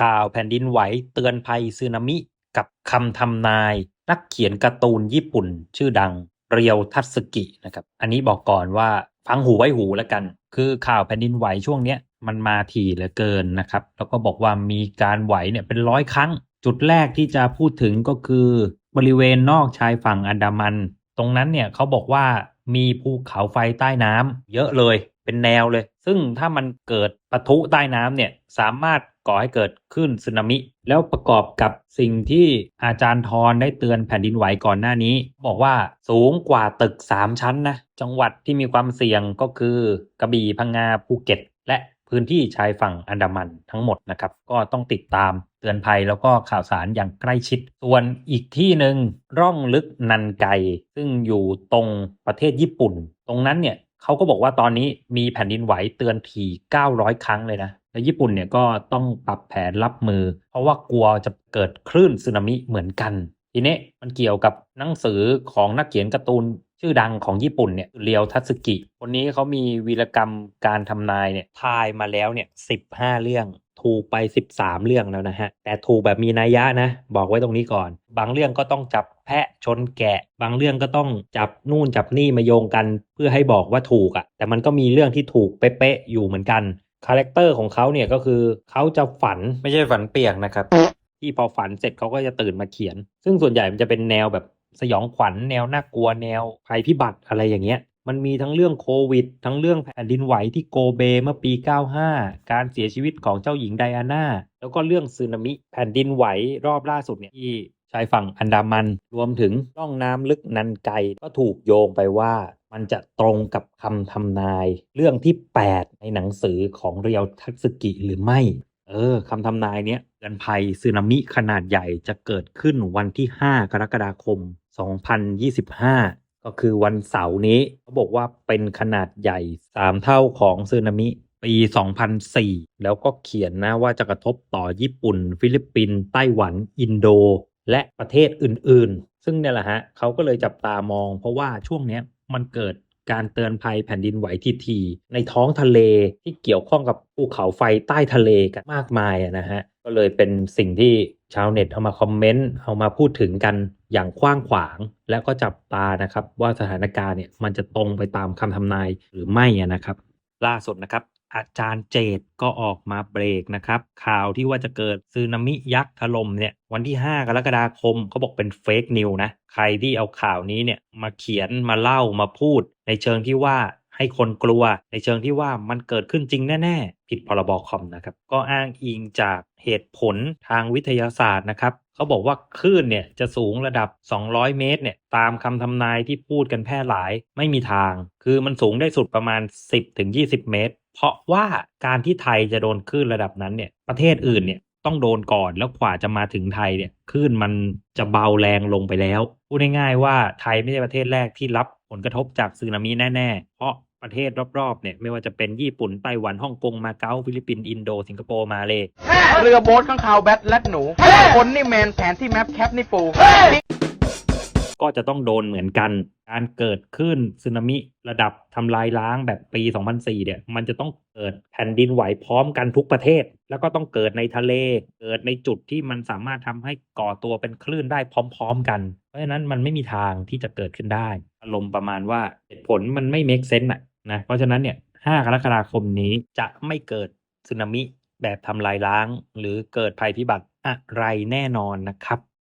ข่าวแผ่นดินไหวเตือนภัยสึนามิ กับคำทำนาย นักเขียนการ์ตูนญี่ปุ่น ชื่อดังเรียวทัตสึกินะครับ อันนี้บอกก่อนว่าฟังหูไว้หูแล้วกัน คือข่าวแผ่นดินไหวช่วงเนี้ยมันมาถี่เหลือเกินนะครับ แล้วก็บอกว่ามีการไหวเนี่ยเป็นร้อยครั้ง จุดแรกที่จะพูดถึงก็คือบริเวณนอกชายฝั่งอันดามัน ตรงนั้นเนี่ยเขาบอกว่ามีภูเขาไฟใต้น้ำเยอะเลยเป็นแนวเลย ซึ่งถ้ามันเกิดปะทุใต้น้ำเนี่ยสามารถ ก่อให้เกิดคลื่นสึนามิ แล้วประกอบกับสิ่งที่อาจารย์ทรได้เตือนแผ่นดินไหวก่อนหน้านี้ บอกว่าสูงกว่าตึก 3 ชั้นนะจังหวัดที่มีความเสี่ยงก็คือกระบี่พังงาภูเก็ต และพื้นที่ชายฝั่งอันดามันทั้งหมดนะครับก็ต้องติดตามเตือนภัยแล้วก็ข่าวสารอย่างใกล้ชิด ส่วนอีกที่หนึ่งร่องลึกนันไก ซึ่งอยู่ตรงประเทศญี่ปุ่น ตรงนั้นเนี่ย เขาก็บอกว่าตอนนี้มีแผ่นดินไหวเตือนถี่ 900 ครั้งเลยนะและญี่ปุ่นเนี่ยก็ต้องปรับแผนรับมือ เพราะว่ากลัวจะเกิดคลื่นสึนามิเหมือนกัน ทีนี้มันเกี่ยวกับหนังสือของนักเขียนการ์ตูนชื่อดังของญี่ปุ่นเนี่ยเรียวทัตสึกิ คนนี้เขามีวีรกรรมการทำนายเนี่ยทายมาแล้วเนี่ย15เรื่อง ถูกไป 13 เรื่องแล้วนะฮะ แต่ถูกแบบมีนัยยะนะ บอกไว้ตรงนี้ก่อน บางเรื่องก็ต้องจับแพะชนแกะ บางเรื่องก็ต้องจับนู่นจับนี่มาโยงกัน เพื่อให้บอกว่าถูกอะ่ะ แต่มันก็มีเรื่องที่ถูกเป๊ะๆอยู่เหมือนกันคาแรคเตอร์ของเขาเนี่ยก็คือเขาจะฝันไม่ใช่ฝันเปียกนะครับ ที่พอฝันเสร็จเขาก็จะตื่นมาเขียน ซึ่งส่วนใหญ่มันจะเป็นแนวแบบสยองขวัญแนวน่ากลัวแนวภัยพิบัติอะไรอย่างเงี้ย มันมีทั้งเรื่องโควิด ทั้งเรื่องแผ่นดินไหวที่โกเบเมื่อปี 95 การเสียชีวิตของเจ้าหญิงไดอาน่า แล้วก็เรื่องสึนามิแผ่นดินไหวรอบล่าสุดเนี่ยที่ชายฝั่งอันดามัน รวมถึงร่องน้ำลึกนันไกก็ถูกโยงไปว่ามันจะตรงกับคำทำนาย เรื่องที่ 8 ในหนังสือของเรียวทัตสึกิหรือไม่ เออคำทำนายเนี้ยเตือนภัยสึนามิขนาดใหญ่จะเกิดขึ้นวันที่ 5 กรกฎาคม 2025 ก็คือวันเสาร์นี้เขาบอกว่าเป็นขนาดใหญ่ 3 เท่าของสึนามิ ปี 2004 แล้วก็เขียนนะว่าจะกระทบต่อญี่ปุ่น ฟิลิปปินส์ไต้หวัน อินโด และประเทศอื่นๆ ซึ่งเนี่ยแหละฮะเขาก็เลยจับตามอง เพราะว่าช่วงนี้มันเกิดการเตือนภัยแผ่นดินไหวทีๆในท้องทะเลที่เกี่ยวข้องกับภูเขาไฟใต้ทะเลกันมากมายอะนะฮะก็เลยเป็นสิ่งที่ ชาวเน็ตเอามาคอมเมนต์เอามาพูดถึงกันอย่างกว้างขวาง แล้วก็จับตานะครับ ว่าสถานการณ์เนี่ยมันจะตรงไปตามคำทำนายหรือไม่อะนะครับ ล่าสุดนะครับ อาจารย์เจตก็ออกมาเบรกนะครับ ข่าวที่ว่าจะเกิดซึนามิยักษ์ถล่มเนี่ยวันที่ 5 กรกฎาคมเขาบอกเป็นเฟกนิวนะ ใครที่เอาข่าวนี้เนี่ยมาเขียนมาเล่ามาพูด ในเชิงที่ว่า ให้คนกลัว ในเชิงที่ว่ามันเกิดขึ้นจริงแน่ ๆ ผิดพรบคอมนะครับ ก็อ้างอิงจากเหตุผลทางวิทยาศาสตร์นะครับเขาบอกว่าคลื่นเนี่ยจะสูงระดับ 200 เมตรเนี่ยตามคำทำนายที่พูดกันแพร่หลายไม่มีทาง คือมันสูงได้สุดประมาณ 10-20 เมตร เพราะว่าการที่ไทยจะโดนคลื่นระดับนั้นเนี่ยประเทศอื่นเนี่ยต้องโดนก่อนแล้วกว่าจะมาถึงไทยเนี่ยคลื่นมันจะเบาแรงลงไปแล้ว พูดง่ายๆว่าไทยไม่ใช่ประเทศแรกที่รับผลกระทบจากสึนามิแน่ ๆ เพราะ ประเทศรอบๆเนี่ยไม่ว่าจะเป็นญี่ปุ่นไต้หวันฮ่องกงมาเก๊าฟิลิปปินส์อินโดสิงคโปร์มาเลยเรือโบ๊ทข้างคาวแบทแลดหนูคนนี่แมนแผนที่แมปแคปนี่ปูก็จะต้องโดนเหมือนกัน การเกิดขึ้นสึนามิระดับทำลายล้างแบบปี 2004 เนี่ย มันจะต้องเกิดแผ่นดินไหวพร้อมกันทุกประเทศ แล้วก็ต้องเกิดในทะเล เกิดในจุดที่มันสามารถทำให้ก่อตัวเป็นคลื่นได้พร้อม ๆ กัน เพราะฉะนั้นมันไม่มีทางที่จะเกิดขึ้นได้ อารมณ์ประมาณว่าเหตุผลมันไม่ make sense อะ นะเพราะฉะนั้นเนี่ย5กรกฎาคมนี้จะไม่เกิดสึนามิแบบทำลายล้าง หรือเกิดภัยพิบัติอะไรแน่นอนนะครับ